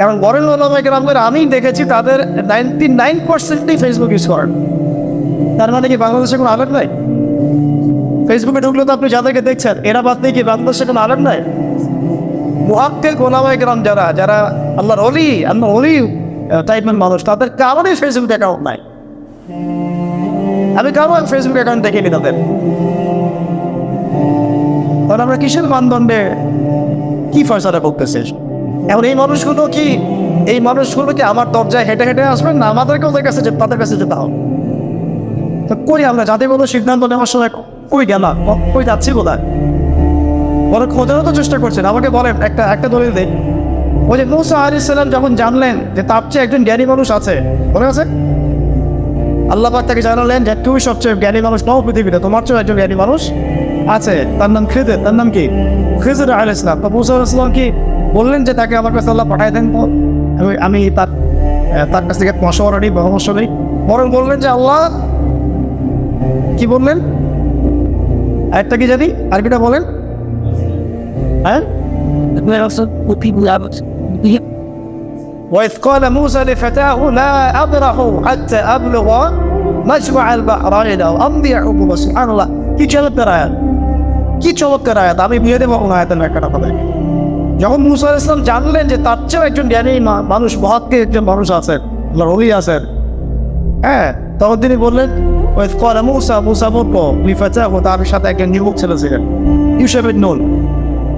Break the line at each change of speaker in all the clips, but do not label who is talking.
কারণ বরেন ওলামাই গ্রামের আমি দেখেছি, তাদের নাইনটি নাইন পার্সেন্টই ফেসবুক ইউজ করেন। তার মানে কি বাংলাদেশে কোনো আলেম নাই? ফেসবুকে ঢুকলে তো আপনি যাদেরকে দেখছেন, এরা বাদ দিয়ে কি বাংলাদেশে কোনো আলেম নাই? মুহাক্কের গোলামায় গ্রাম যারা যারা আল্লাহর অলি আল্লাহ অলি টাইপের মানুষ, তাদের কারণেই ফেসবুক অ্যাকাউন্ট নাই। আমি কারও ফেসবুক অ্যাকাউন্ট দেখিনি তাদের। তাহলে আমরা কিসের মানদণ্ডে কি ফয়সালা করতেছে এখন এই মানুষগুলো কি, এই মানুষগুলো কি আমার দরজায় হেঁটে হেঁটে আসবেন? না, আমাদেরকে ওদের কাছে যে- তাদের কাছে যেতে হবে। তো কই আমরা যাতে কোনো সিদ্ধান্ত নেওয়ার সময় কই গেলাম? কই যাচ্ছি কোথায়? বলে খোঁজারও তো চেষ্টা করছেন। আমাকে বলেন, একটা একটা দলিল দিন ওই যে মুসা আলি সাল্লাম যখন জানলেন যে তার চেয়ে একজন জ্ঞানী মানুষ আছে, মনে আছে? আল্লাহ তাকে জানালেন যে তুমি সবচেয়ে জ্ঞানী মানুষ নও পৃথিবীতে, তোমার চেয়ে একজন জ্ঞানী মানুষ আছে। তার নাম খেদে তার নাম কি? খেজুর আল ইসলাম তো আল ইসলাম কি বললেন যে তাকে আমার কাছে আল্লাহ পাঠাই দেন তো আমি আমি তার আহ, তার কাছ থেকে মশওয়ারা নিই পরামর্শ নিই বরং বললেন যে আল্লাহ কি বললেন আরেকটা কি জানি আরবিটা বলেন হ্যাঁ وإذ قال موسى لفتاه لا أبرح حتى أبلغ مجمع البحرين أو أمضي حقوق سبحان الله কি চমৎকার আয়াত কি চমৎকার আয়াত আমি বিয়ে দেবো আয়াতের একটা কথা দেখি যখন মুসা ইসলাম জানলেন যে তার চেয়েও একজন জ্ঞানী মানুষ, মহাত্মে একজন মানুষ আছেন রবি আছেন হ্যাঁ তখন তিনি বললেন ওই কলা মুসা মুসা বলব বিফাচা ও তার সাথে একজন যুবক ছেলে ছিলেন ইউসেফের নুন।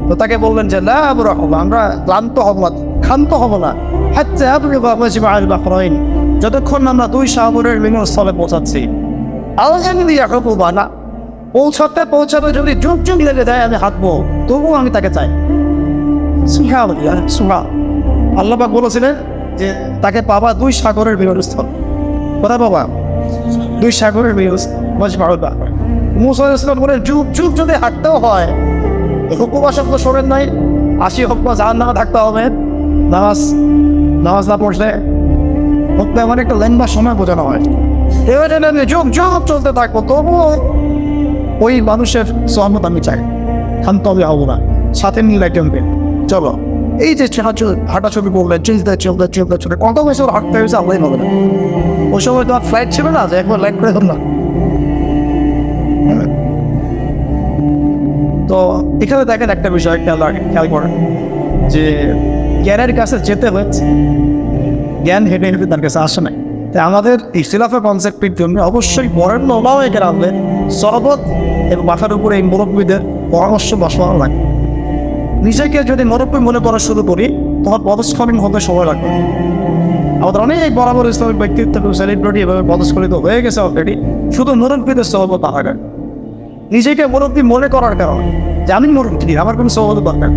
তো তাকে বললেন যে না আবু রহম আমরা ক্লান্ত হব না, ক্ষান্ত হব না হাতে আপনি বাহরাইন, যতক্ষণ আমরা দুই সাগরের মিলনস্থলে পৌঁছাচ্ছি। বা না, পৌঁছাতে পৌঁছাতে যদি যুগ যুগ লেগে যায়, আমি হাঁটবো, তবুও আমি তাকে চাই। সুবহানাল্লাহ, সুবহান। আল্লাহ বলেছিলেন যে তাকে পাবা দুই সাগরের মিলনস্থল কোথায় পাবা? দুই সাগরের মজমাউল মুসা বলে যুগ যুগ যদি হাঁটতেও হয়। উপবাসক তো শোনেন নাই। আশি হোক বা জাহান নামে থাকতে হবে। নামাজ নামাজ না পড়লে হত্যা মানে একটা লম্বা সময় বোঝানো হয়। এবার যুগ যুগ চলতে থাকব তবুও ওই মানুষের সহমত আমি চাই। শান্ত হবে হব না। সাথে নিয়ে একজনকে চলো এই যে হাঁটা ছবি করলেন চিন্তা চলতে চলতে চলতে কত বছর হাঁটতে হয়েছে আল্লাহ হবে না ওই সময় তোমার ফ্লাইট ছিল না যে একবার লাইট করে ধরলাম তো এখানে দেখেন একটা বিষয় খেয়াল রাখেন খেয়াল করেন যে জ্ঞানের কাছে যেতে হচ্ছে জ্ঞান হেঁটে হেঁটে তার কাছে আসে নাই তাই আমাদের এই সিলাফা কনসেপ্টের জন্য অবশ্যই বরেণ্য ওলাও এখানে আনলে সহবত এবং মাথার উপরে এই মুরব্বীদের পরামর্শ বসানো লাগে নিজেকে যদি মুরব্বী মনে করা শুরু করি, তখন পদস্খলন হতে সময় লাগবে। আমাদের অনেক বরাবর ইসলামিক ব্যক্তিত্ব সেলিব্রিটি এভাবে পদস্খলিত হয়ে গেছে অলরেডি শুধু মুরব্বীদের সহবত থাকার নিজেকে মুরব্বী মনে করার কারণে, যে আমি মুরব্বী আমার কোনো সহবত দরকার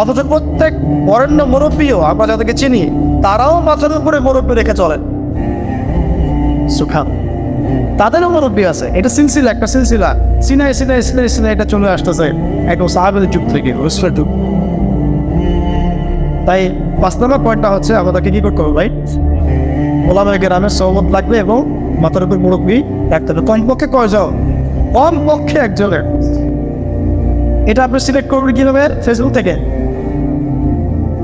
অথচ প্রত্যেক বরেণ্য মুরব্বীও আমরা যাদেরকে চিনি, তারাও মাথার উপরে মুরব্বী রেখে চলেন। সুখান। তাদেরও মুরব্বী আছে। এটা সিলসিলা একটা সিলসিলা সিনাই সিনাই সিনাই সিনাই এটা চলে আসতেছে একদম সাহাবেদের যুগ থেকে। যুগ। তাই পাঁচ নম্বর পয়েন্টটা হচ্ছে আমাদেরকে কি করতে হবে ভাই? ওলামের গ্রামের সহমত লাগবে এবং মাথার উপর মুরব্বী রাখতে হবে। কমপক্ষে কয়জন কম পক্ষে একজনের। এটা আপনি সিলেক্ট করবেন কীভাবে? ফেসবুক থেকে।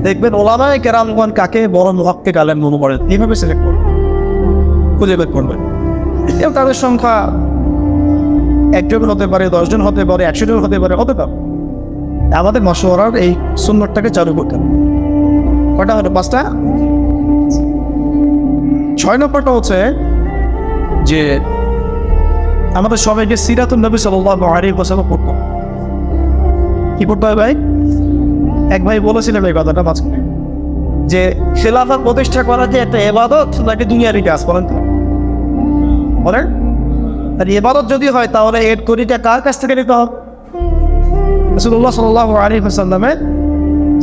দেখবেন ওলামায় কেরামগণ কাকে বড় মহককে গালেন মনে করেন এইভাবে সিলেক্ট করবেন? খুঁজে বের করবেন। এবং তাদের সংখ্যা একজন হতে পারে, দশজন হতে পারে, একশো জন হতে পারে হতে পারে। আমাদের মশওয়ারার এই সুন্দরটাকে চালু করতে হবে। কটা হলো? পাঁচটা? ছয় নম্বরটা হচ্ছে যে আমাদের সবাইকে সিরাতুল নবী সাল্লাহ আলী পড়তে কি পড়তে হবে ভাই? এক ভাই বলেছিলেন এই কথাটা মাঝখানে। যে খেলাফা প্রতিষ্ঠা করা যে একটা এবাদত নাকি দুনিয়ারই কাজ বলেন তো। বলেন আর এবাদত যদি হয়, তাহলে এর তরিটা কার কাছ থেকে নিতে হবে? রসুল্লাহ সাল্লাহ আলী হাসাল্লামের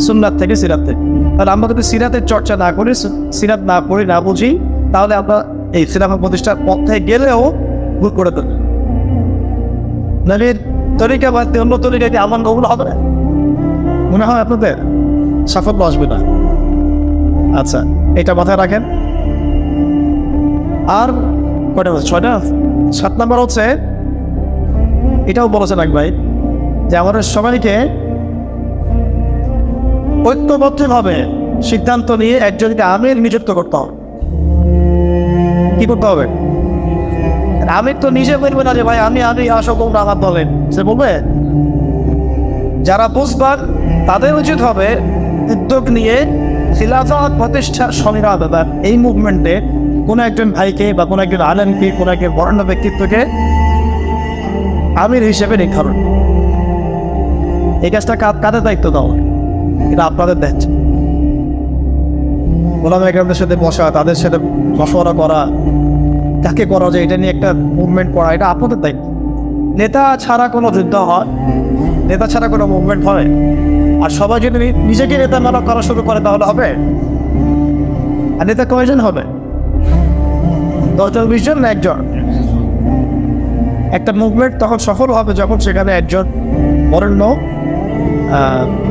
সুন্নাত থেকে সিরাত থেকে তাহলে আমরা যদি সিরাতের চর্চা না করি সিরাত না পড়ি, না বুঝি, তাহলে আমরা এই সিনেমা প্রতিষ্ঠার পথে গেলেও ভুল করে দেবো। নাহলে তরিকা বাদ দিয়ে অন্য তরিকা দিয়ে আমার কবুল হবে মনে হয় আপনাদের সাফল্য আসবে না। আচ্ছা এটা মাথায় রাখেন। আর কয়টা ছয়টা? সাত নাম্বার হচ্ছে, এটাও বলেছেন এক ভাই, যে আমাদের সবাইকে ঐক্যবদ্ধভাবে সিদ্ধান্ত নিয়ে একজনকে আমির নিযুক্ত করতে হবে। কি করতে হবে? আমির তো নিজে বলবে না যে, ভাই, আমি আমি আসো কোন আমার বলেন। সে বলবে, যারা বুঝবার, তাদের উচিত হবে উদ্যোগ নিয়ে খিলাফত প্রতিষ্ঠা সংগ্রাম এই মুভমেন্টে কোনো একজন ভাইকে বা কোনো একজন আলেমকে, কোনো একজন বর্ণ ব্যক্তিত্বকে আমির হিসেবে নির্ধারণ। এই কাজটা কাদের দায়িত্ব দাও? এটা আপনাদের দায়িত্ব গোলাম একরামদের সাথে বসা, তাদের সাথে মশওয়ারা করা কাকে করা যায় এটা নিয়ে একটা মুভমেন্ট করা, এটা আপনাদের দায়িত্ব। নেতা ছাড়া কোনো যুদ্ধ হয়, নেতা ছাড়া কোনো মুভমেন্ট হয়। আর সবাই যদি নিজেকে নেতা মানা করা শুরু করে তাহলে হবে? আর নেতা কয়জন হবে? দশজন, বিশজন না একজন? একটা মুভমেন্ট তখন সফল হবে যখন সেখানে একজন বরেণ্য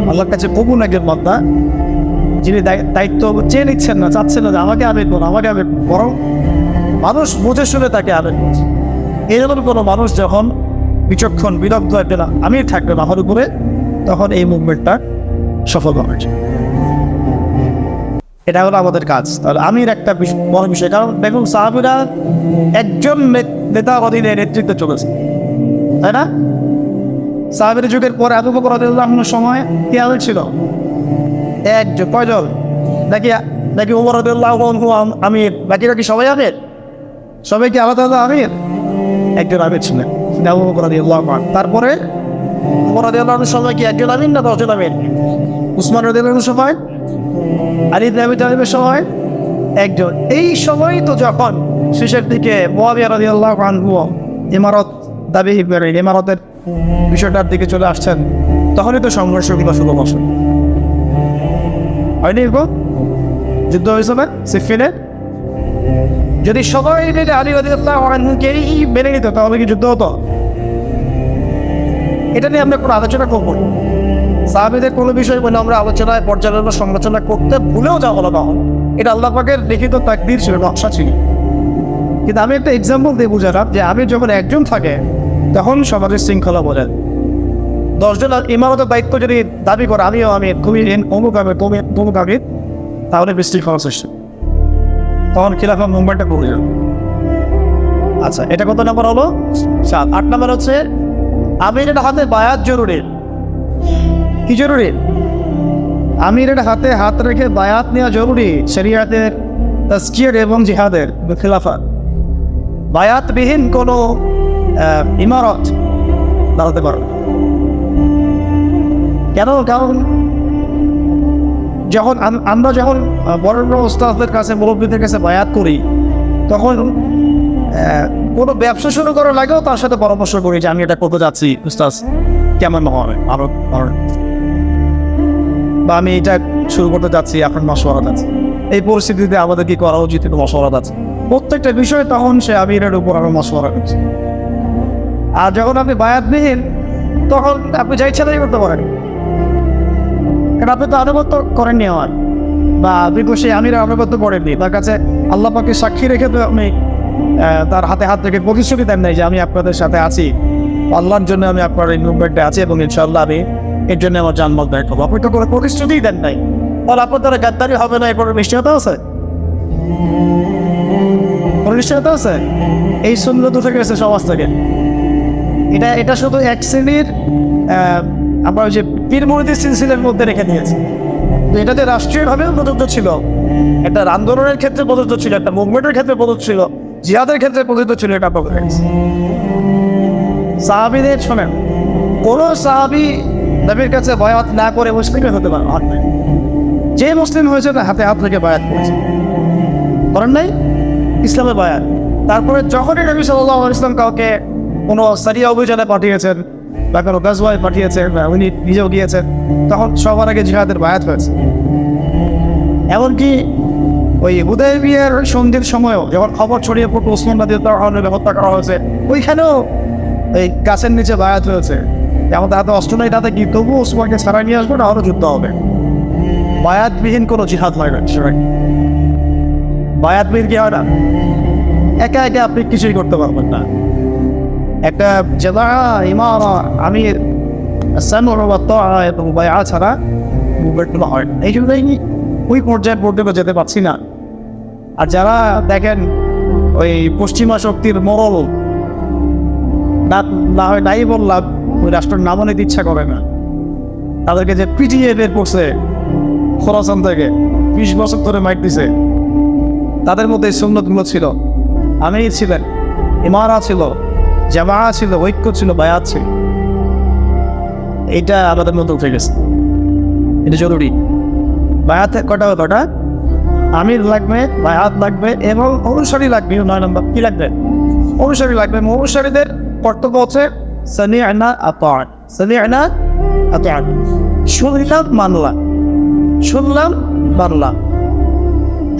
আল্লাহর কাছে কবুল একজন মদ্দা যিনি দায়- দায়িত্ব চেয়ে নিচ্ছেন না, চাচ্ছেন না যে আমাকে আবেগ করুন, আমাকে আবেগ বরং মানুষ বুঝে শুনে তাকে আবেগ করছে। এরকম কোনো মানুষ যখন বিচক্ষণ, বিদগ্ধ একটা আমির থাকবে আমার উপরে তখন এই মুভমেন্টটা সফল হবে। এটা হলো আমাদের কাজ। তাহলে আমির একটা বড় বিষয়, কারণ দেখুন সাহাবিরা একজন নেতা অধীনে নেতৃত্বে চলেছে। তাই না? সাহাবির যুগের পরে আবু বকর রাদিয়াল্লাহুর সময় কে আমির ছিল? একজন, কয়জন? নাকি নাকি উমর রাদিয়াল্লাহু আনহু আম- আমির? বাকিরা কি সবাই আমির? সবাই কি আলাদা আলাদা আমির? একজন আমির ছিলেন আবু রাদিয়াল্লাহু আনহু। তারপরে উমর রাদিয়াল্লাহুর সময় কি একজন আমির না দশজন আমির? উসমান রাদিয়াল্লাহুর সময় আলী ইবনে আবি সময় একজন। এই সময় তো যখন শেষের দিকে ইমারত দাবি করে, ইমারতের বিষয়টার দিকে চলে আসছেন, তখনই তো সংঘর্ষগুলো শুরু বসে হয়নি যুদ্ধ হয়েছে না? সিফিনে? যদি সবাই মিলে আলী রাদিয়াল্লাহু মেনে নিত, তাহলে কি যুদ্ধ হতো? এটা নিয়ে আমরা কোনো আলোচনা করব। সাহাবিদের কোনো বিষয় মানে আমরা আলোচনায়, পর্যালোচনা, সমালোচনা করতে ভুলেও যাব না। তখন এটা আল্লাহ পাকের লিখিত তাকদির ছিল, নকশা ছিল। কিন্তু আমি একটা এক্সাম্পল দিয়ে বুঝালাম যে আমি যখন একজন থাকে, তখন সমাজের শৃঙ্খলা বোঝেন দশজন ইমারতের দায়িত্ব যদি দাবি করে, আমিও আমি তুমি অমুক আমি তুমি তমুক আমি তাহলে বিশৃঙ্খলা সৃষ্টি তখন খিলাফা মুম্বাইটা যাবে আচ্ছা এটা কত নাম্বার হলো? সাত। আট নাম্বার হচ্ছে, আমিরের হাতে বায়াত জরুরি। কি জরুরি? আমিরের হাতে হাত রেখে বায়াত নেওয়া জরুরি শরিয়াতের তস্কির এবং জিহাদের খিলাফাত। বায়াতবিহীন কোনো ইমারত দাঁড়াতে পারবে কেন? কারণ যখন আমরা যখন বড় ওস্তাদদের কাছে, মুরব্বীদের কাছে বায়াত করি, তখন কোনো ব্যবসা শুরু করার লাগেও তার সাথে পরামর্শ করি যে আমি এটা করতে যাচ্ছি। উস্তাদ, কেমন হবে আরও বা আমি এটা শুরু করতে যাচ্ছি, এখন মশওয়ারাত আছে। এই পরিস্থিতিতে আমাদের কি করা উচিত একটু মশওয়ারাত আছে। প্রত্যেকটা বিষয়ে তখন সে আমিরের উপর আরও মশওয়ারা করছে। আর যখন আপনি বায়াতবিহীন, তখন আপনি যা ইচ্ছা করতে পারেন। কারণ আপনি তো আনুগত্য করেননি আমার। বা আপনি সেই আমির আনুগত্য করেননি। তার কাছে আল্লাহ পাকে সাক্ষী রেখে তো আপনি তার হাতে হাত থেকে প্রতিশ্রুতি দেন নাই যে আমি আপনাদের সাথে আছি। আল্লাহর জন্য আমি আপনার এই মুভমেন্টে আছি এবং ইনশাআল্লাহ আমি এর জন্য আমার জন্ম ব্যয় করব। আপনি তো কোনো প্রতিশ্রুতিই দেন নাই। তাহলে আপনার দ্বারা গাদ্দারি হবে না, এরপরে নিশ্চয়তা আছে? নিশ্চয়তা আছে? এই সুন্দর থেকে গেছে সমাজ থেকে। এটা এটা শুধু এক শ্রেণির আমরা যে পীর মুরিদি সিলসিলের মধ্যে রেখে দিয়েছি। তো এটা যে রাষ্ট্রীয়ভাবেও প্রযোজ্য ছিল একটা আন্দোলনের ক্ষেত্রে প্রযোজ্য ছিল, একটা মুভমেন্টের ক্ষেত্রে প্রযোজ্য ছিল, জিহাদের ক্ষেত্রে প্রযোজ্য ছিল, এটা কাছে। সাহাবিদের, শোনেন, কোনো সাহাবি নবীর কাছে বয়াত না করে মুসলিম হতে পারে নাই। যে মুসলিম হয়েছে তার হাতে হাত থেকে বয়াত করেছে। করেন নাই? ইসলামের বয়াত। তারপরে যখনই নবী সাল্লাহ ইসলাম কাউকে কোনো সারিয়া অভিযানে পাঠিয়েছেন, বা কোনো গাজওয়ায় পাঠিয়েছেন, বা উনি নিজেও গিয়েছেন, তখন সবার আগে জিহাদের বায়াত হয়েছে। এমনকি ওই উদয় বিয়ের সন্ধির সময়ও যখন খবর ছড়িয়ে পড়তো, ওসমান রাজি হত্যা করা হয়েছে, ওইখানেও এই গাছের নিচে বায়াত হয়েছে। আমাদের হাতে অস্ত্র নেই, তাতে কি? তবু ওসমানকে ছাড়াই নিয়ে আসব না আরও যুদ্ধ হবে। বায়াতবিহীন কোনো জিহাদ হয় না সেটা বায়াতবিহীন কি হয় না? একা একা আপনি কিছুই করতে পারবেন না। একটা জেলা ইমারা আমির এবং বায়া ছাড়া মুভমেন্টগুলো হয় না। এই জন্যই ওই পর্যায়ে পর্যন্ত যেতে পারছি না। আর যারা দেখেন ওই পশ্চিমা শক্তির মরল না হয় নাই বললাম ওই রাষ্ট্রের নামও নিতে ইচ্ছা করে না। তাদেরকে যে পিটিয়ে বের করছে খোরাসান থেকে, বিশ বছর ধরে মাইক দিছে। তাদের মধ্যে সুন্নতগুলো ছিল। আমি ছিলেন, ইমারা ছিল জামা ছিল, ঐক্য ছিল, বায়াত ছিল। এইটা আমাদের মধ্যে উঠে গেছে। এটা জরুরি। বায়াত কটা কটা? আমির লাগবে, বায়াত লাগবে, এবং অনুসারী লাগবে। নয় নম্বর, কি লাগবে? অনুসারী লাগবে। অনুসারীদের কর্তব্য হচ্ছে আপান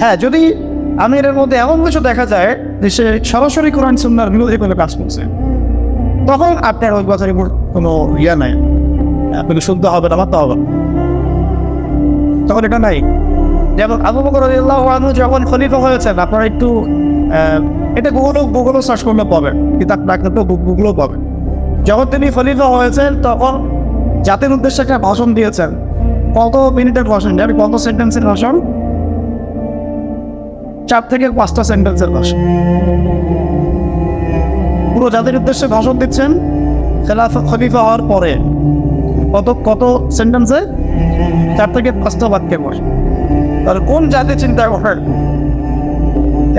হ্যাঁ যদি আমিরের মধ্যে এমন কিছু দেখা যায় যে সে সরাসরি কোরআন বিরোধী কোনো কাজ করছে, তখন আপনার ওই কথার উপর কোনো ইয়া নাই। আপনাকে শুনতে হবে না হবে। তখন এটা নাই। যেমন আবু বকর রাদিয়াল্লাহু আনহু যখন খলিফা হয়েছেন, আপনারা একটু এটা গুগলও গুগলও সার্চ করলে পাবেন। কিতাব না কিন্তু গুগলও পাবেন। যখন তিনি খলিফা হয়েছেন, তখন জাতির উদ্দেশ্যে একটা ভাষণ দিয়েছেন। কত মিনিটের ভাষণ? জানি কত সেন্টেন্সের ভাষণ? চার থেকে পাঁচটা সেন্টেন্সের ভাষণ। পুরো জাতির উদ্দেশ্যে ভাষণ দিচ্ছেন খেলাফা খলিফা হওয়ার পরে। কত কত সেন্টেন্সে চার থেকে পাঁচটা বাক্যের ভাষণ। তাহলে কোন জাতি চিন্তা করেন?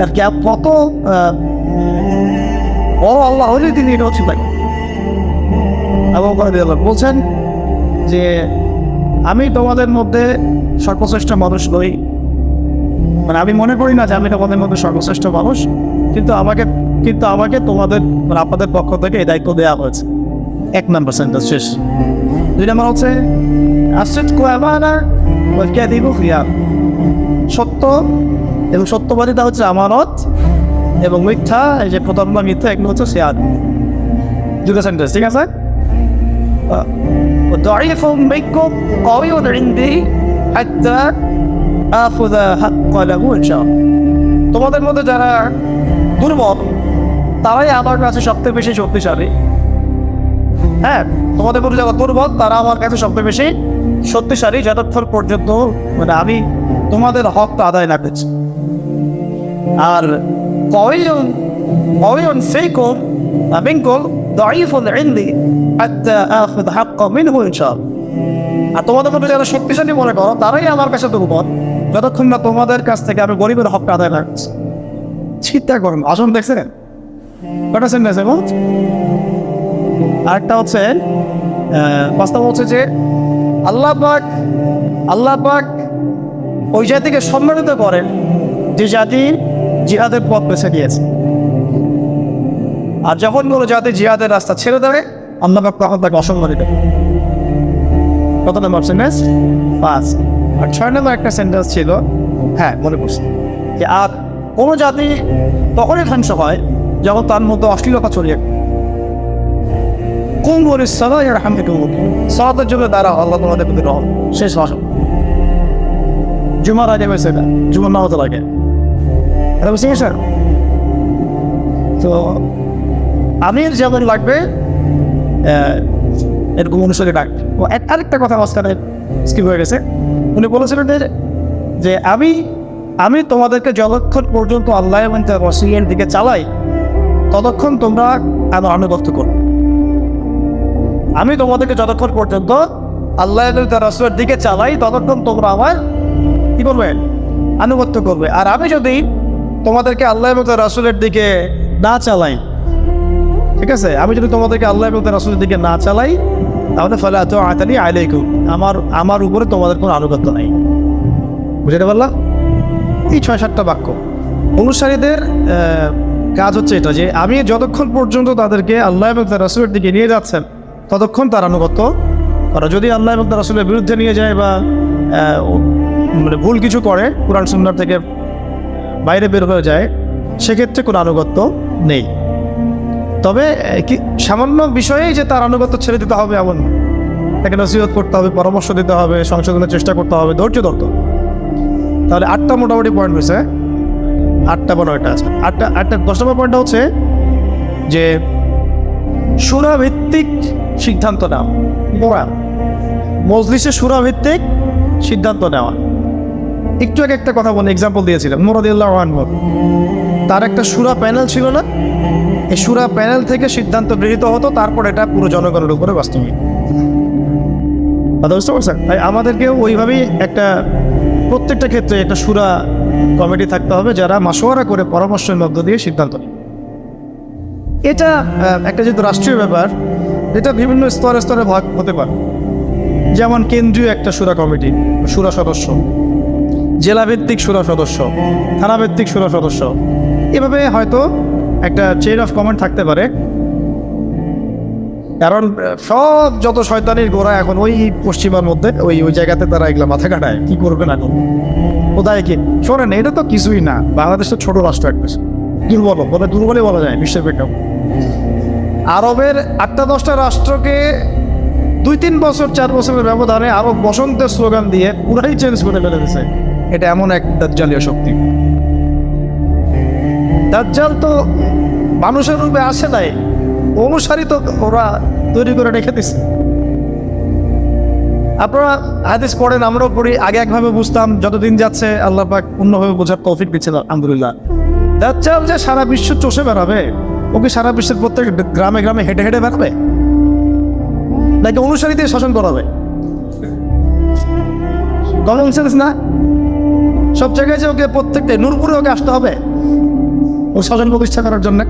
আর কত বড় আল্লাহ হলে তিনি এটা চিন্তা করেন। বলছেন যে আমি তোমাদের মধ্যে সর্বশ্রেষ্ঠ মানুষ নই। মানে আমি মনে করি না যে আমি তোমাদের মধ্যে সর্বশ্রেষ্ঠ মানুষ, কিন্তু আমাকে কিন্তু আমাকে তোমাদের মানে আপনাদের পক্ষ থেকে এই দায়িত্ব দেওয়া হয়েছে। এক নম্বর সেন্টেন্স শেষ। দুই নম্বর হচ্ছে আসিদ কোয়ামানা বলকে দিব সত্য এবং সত্যবাদিতা হচ্ছে আমানত এবং মিথ্যা, এই যে প্রথম মিথ্যা, এগুলো হচ্ছে শেয়ার। দুটো সেন্টেন্স ঠিক আছে? ضعيف منكم قوي عندي حتى آخذ حق له إن شاء الله তোমাদের মধ্যে যারা দুর্বল তারাই আমার কাছে সবচেয়ে বেশি শক্তিশালী হ্যাঁ তোমাদের মধ্যে যারা দুর্বল তারা আমার কাছে সবচেয়ে বেশি শক্তিশালী যতক্ষণ পর্যন্ত মানে আমি তোমাদের হকটা আদায় না করছি আর কয়জন কয়জন ফেকুম মিনকুম ضعيف দাইফুল ইলমি হাত্তা আখুদ হাক্ক মিনহু ইনশাআল্লাহ আর তোমাদের মধ্যে যারা শক্তিশালী মনে করো, তারাই আমার কাছে দুর্বল। যতক্ষণ না তোমাদের কাছ থেকে আমি গরিবের হক আদায় রাখছি চিন্তা করুন আসন দেখছেন? কটা সেন্টেন্স এখন আরেকটা হচ্ছে বাস্তব হচ্ছে যে আল্লাহ পাক আল্লাহ পাক ওই জাতিকে সম্মানিত করেন যে জাতি জিহাদের পথ বেছে দিয়েছে আর যখন কোনো জাতি জিহাদের রাস্তা ছেড়ে দেবে, আল্লাহ তখন তাকে অসম্মানিত। কত নম্বর সেন্টেন্স পাঁচ। আর ছয় নম্বর একটা সেন্টেন্স ছিল হ্যাঁ মনে পড়ছে, যে আর কোনো জাতি তখনই ধ্বংস হয় যখন তার মধ্যে অশ্লীলতা ছড়িয়ে কোন বলে সাদা এর হামকে সালাতের জন্য দ্বারা আল্লাহ তোমাদের প্রতি রহম। শেষ ভাষণ। জুমার আগে হয়েছে এটা, জুমার নামাজ লাগে এটা বুঝতে তো আমির যেমন লাগবে এরকম অনুসারে ডাক। ও আরেকটা কথা মাঝখানে স্কিপ হয়ে গেছে। উনি বলেছিলেন যে আমি আমি তোমাদেরকে যতক্ষণ পর্যন্ত আল্লাহ এবং তার রসিলের দিকে চালাই, ততক্ষণ তোমরা আমার আনুগত্য করো। আমি তোমাদেরকে যতক্ষণ পর্যন্ত আল্লাহ এবং তার রসুলের দিকে চালাই, ততক্ষণ তোমরা আমার কি করবে? আনুগত্য করবে। আর আমি যদি তোমাদেরকে আল্লাহ এবং তার রসুলের দিকে না চালাই ঠিক আছে? আমি যদি তোমাদেরকে আল্লাহ এবং তার রসুলের দিকে না চালাই, তাহলে ফলে এত আতালি আলাইকুম। আমার আমার উপরে তোমাদের কোনো আনুগত্য নাই। বুঝতে পারলাম এই ছয় সাতটা বাক্য। অনুসারীদের কাজ হচ্ছে এটা যে, আমি যতক্ষণ পর্যন্ত তাদেরকে আল্লাহ এবং তার রসুলের দিকে নিয়ে যাচ্ছেন, ততক্ষণ তার আনুগত্য করা। যদি আল্লাহ এবং তার রসুলের বিরুদ্ধে নিয়ে যায় বা মানে ভুল কিছু করে, কোরআন সুন্নার থেকে বাইরে বের হয়ে যায়, সেক্ষেত্রে কোনো আনুগত্য নেই। তবে কি সামান্য বিষয়েই যে তার আনুগত্য ছেড়ে দিতে হবে এমন তাকে নসিহত করতে হবে, পরামর্শ দিতে হবে, সংশোধনের চেষ্টা করতে হবে, ধৈর্য ধরতে তাহলে আটটা মোটামুটি পয়েন্ট হয়েছে আটটা বা নয়টা আছে। আটটা আটটা, দশ নম্বর পয়েন্টটা হচ্ছে যে সুরাভিত্তিক সিদ্ধান্ত নেওয়া মোরা মজলিসে সুরাভিত্তিক সিদ্ধান্ত নেওয়া। একটু আগে একটা কথা বলে এক্সাম্পল দিয়েছিলাম মোরাদিল্লাহ তার একটা সুরা প্যানেল ছিল না? সুরা প্যানেল থেকে সিদ্ধান্ত গৃহীত হতো, তারপর এটা পুরো জনগণের উপরে বাস্তবায়িত বুঝতে পারছেন তাই আমাদেরকেও ওইভাবেই একটা, প্রত্যেকটা ক্ষেত্রে একটা সুরা কমিটি থাকতে হবে যারা মাসোয়ারা করে পরামর্শের মধ্য দিয়ে সিদ্ধান্ত নেয়। এটা একটা যেহেতু রাষ্ট্রীয় ব্যাপার, এটা বিভিন্ন স্তরে স্তরে ভাগ হতে পারে। যেমন কেন্দ্রীয় একটা সুরা কমিটি, সুরা সদস্য, জেলাভিত্তিক সুরা সদস্য, থানাভিত্তিক সুরা সদস্য, এভাবে হয়তো একটা চেইন অফ কমান্ড থাকতে পারে। কারণ সব যত শয়তানির গোড়া এখন ওই পশ্চিমার মধ্যে, ওই ওই জায়গাতে তারা এগুলো মাথা কাটায়। কি করবে না কোথায় কি? শোনেন, এটা তো কিছুই না। বাংলাদেশ তো ছোট রাষ্ট্র একটা। দুর্বল, বলে দুর্বলই বলা যায় বিশ্বের প্রেক্ষাপট আরবের আটটা দশটা রাষ্ট্রকে দুই তিন বছর, চার বছরের ব্যবধানে আরব বসন্তের স্লোগান দিয়ে পুরাই চেঞ্জ করে ফেলে দিয়েছে। এটা এমন এক দাজ্জালীয় শক্তি। দাজ্জাল তো মানুষের রূপে আসে নাই। অনুসারী তো ওরা তৈরি করে রেখে দিছে। আপনারা হাদিস পড়েন, আমরাও পড়ি। আগে একভাবে বুঝতাম, যতদিন যাচ্ছে আল্লাহ পাক অন্যভাবে বোঝার তৌফিক দিচ্ছিল আলহামদুলিল্লাহ। দাজ্জাল যে সারা বিশ্ব চষে বেড়াবে ওকে সারা বিশ্বের প্রত্যেক গ্রামে গ্রামে হেঁটে হেঁটে বেড়াবে? নাকি অনুসারী দিয়ে শাসন করাবে? কমন সেন্স না? সব জায়গায় যে ওকে প্রত্যেকটা নূরপুরে ওকে আসতে হবে। ও শাসন প্রতিষ্ঠা করার জন্য।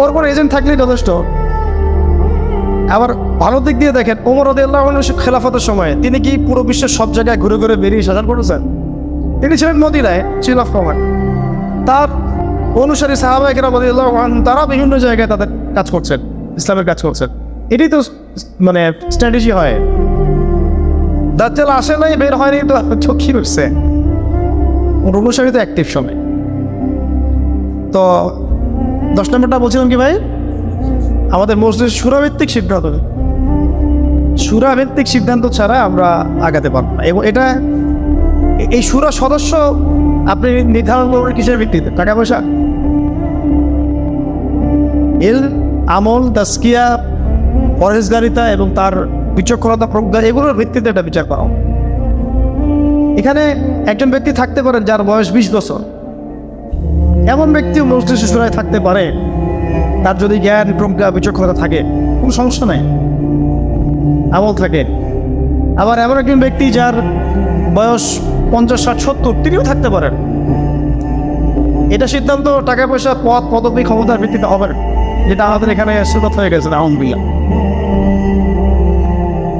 ওর পরপর এজেন্ট থাকলেই যথেষ্ট। আবার ভালো দিক দিয়ে দেখেন, ওমর রদিয়াল্লাহ খেলাফতের সময় তিনি কি পুরো বিশ্বের সব জায়গায় ঘুরে ঘুরে বেরিয়ে শাসন করেছেন তিনি ছিলেন মদিনায় চিল অফ কমান্ড তার অনুসারী সাহাবাহিকেরা রদিয়াল্লাহ তারা বিভিন্ন জায়গায় তাদের কাজ করছেন, ইসলামের কাজ করছেন। এটাই তো মানে স্ট্র্যাটেজি হয়। দাজ্জাল আসে নাই, বের হয়নি, তো চোখি উঠছে অনুসারী তো অ্যাক্টিভ সময়। তো দশ নম্বরটা বলছিলাম কি ভাই? আমাদের মসজিদ সুরাভিত্তিক সিদ্ধান্ত সুরাভিত্তিক সিদ্ধান্ত ছাড়া আমরা আগাতে পারব না। এবং এটা এই সুরা সদস্য আপনি নির্ধারণ করবেন কিসের ভিত্তিতে? টাকা পয়সা? এল, আমল তাস্কিয়া পরেশগারিতা এবং তার বিচক্ষণতা প্রজ্ঞা, এগুলোর ভিত্তিতে এটা বিচার করা এখানে একজন ব্যক্তি থাকতে পারেন যার বয়স বিশ বছর। এমন ব্যক্তিও মসজিদ শিশুরায় থাকতে পারে, তার যদি জ্ঞান, প্রজ্ঞা, বিচক্ষণতা থাকে, কোনো সমস্যা নাই। আমল থাকে। আবার এমন একজন ব্যক্তি যার বয়স পঞ্চাশ, ষাট, সত্তর, তিনিও থাকতে পারেন। এটা সিদ্ধান্ত টাকা পয়সা, পদ, পদবী, ক্ষমতার ভিত্তিতে হবে যেটা আমাদের এখানে সুরত হয়ে গেছে আহমদুল্লাহ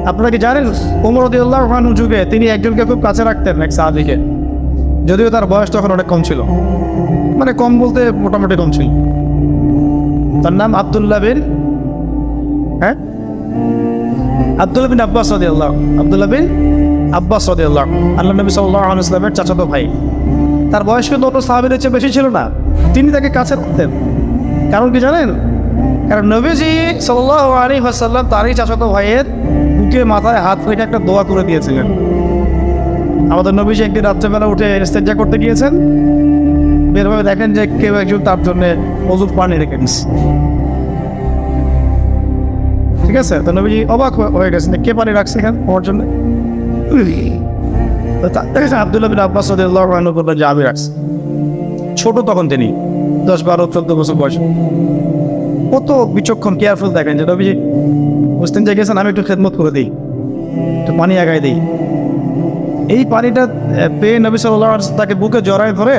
আপনারা কি জানেন ওমর রদিউল্লাহ খান যুগে তিনি একজনকে খুব কাছে রাখতেন, এক সাহাবিকে। যদিও তার বয়স তখন অনেক কম ছিল। মানে কম বলতে মোটামুটি কম ছিল। তার নাম আবদুল্লাহ বিন হ্যাঁ? আবদুল্লাহ বিন আব্বাস রদিউল্লাহ আবদুল্লাহ বিন আব্বাস রদিউল্লাহ আল্লাহ আল্লাহ নবী সাল্লাহ ইসলামের চাচাতো ভাই। তার বয়স কিন্তু অন্য সাহাবিদের চেয়ে বেশি ছিল না। তিনি তাকে কাছে রাখতেন কারণ কি জানেন? কারণ নবীজি সাল্লাহ আলী হাসাল্লাম তারই চাচাতো ভাইয়ের বুকে, মাথায় হাত রেখে একটা দোয়া করে দিয়েছিলেন। আমাদের নবীজি একদিন রাত্রেবেলা উঠে ইস্তেঞ্জা করতে গিয়েছেন বের দেখেন যে কেউ একজন তার জন্য অজুর পানি রেখে দিস ঠিক আছে? তো নবীজি অবাক হয়ে- গেছেন কে পানি রাখছে এখানে ওর জন্য? আবদুল্লাহ বিন আব্বাস যে, আমি রাখছি। ছোট তখন তিনি, দশ, বারো, চোদ্দ বছর বয়স। কত বিচক্ষণ কেয়ারফুল দেখেন যে নবীজি, বুঝতেন যে গেছেন, আমি একটু খেদমত করে দিই, একটু পানি আগায় দিই। এই পানিটা পেয়ে নবী সাল্লাহ তাকে বুকে জড়ায় ধরে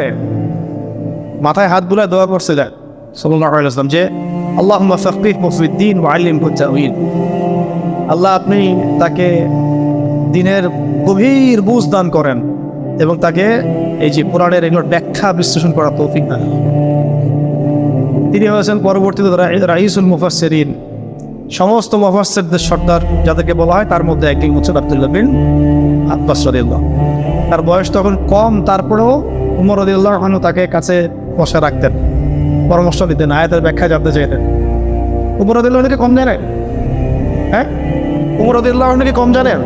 মাথায় হাত বুলায় দোয়া করছে দেয় সাল্লাহ আলাইসলাম যে আল্লাহ ফকিহ মুফিদ্দিন ওয়ালিম তাউইল আল্লাহ আপনি তাকে দিনের গভীর বুঝ দান করেন এবং তাকে এই যে পুরাণের এগুলোর ব্যাখ্যা বিশ্লেষণ করা তৌফিক দান তিনি হয়েছেন পরবর্তীতে রাইসুল মুফাসসিরিন। সমস্ত মুফাসসিরদের সর্দার যাদেরকে বলা হয়, তার মধ্যে একজন হচ্ছেন আব্দুল্লাহ বিন আব্বাস রাদিয়াল্লাহ তার বয়স তখন কম, তারপরেও উমর রদিউল্লাহ খানু তাকে কাছে বসে রাখতেন, পরামর্শ দিতেন, আয়াতের ব্যাখ্যা জানতে চাইতেন। উমর রদিউল্লাহ নাকি কম জানেন হ্যাঁ? উমর রদিউল্লাহ নাকি কম জানেন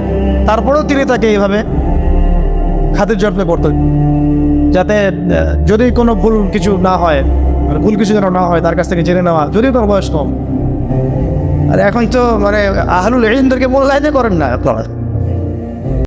তারপরেও তিনি তাকে এইভাবে খাতির যত্নে করতেন যাতে যদি কোনো ভুল কিছু না হয় মানে ভুল কিছু যেন না হয়, তার কাছ থেকে জেনে নেওয়া, যদিও তার বয়স কম। আর এখন তো মানে আহলুল ইলমদেরকে মূল্যায়নে করেন না আপনারা।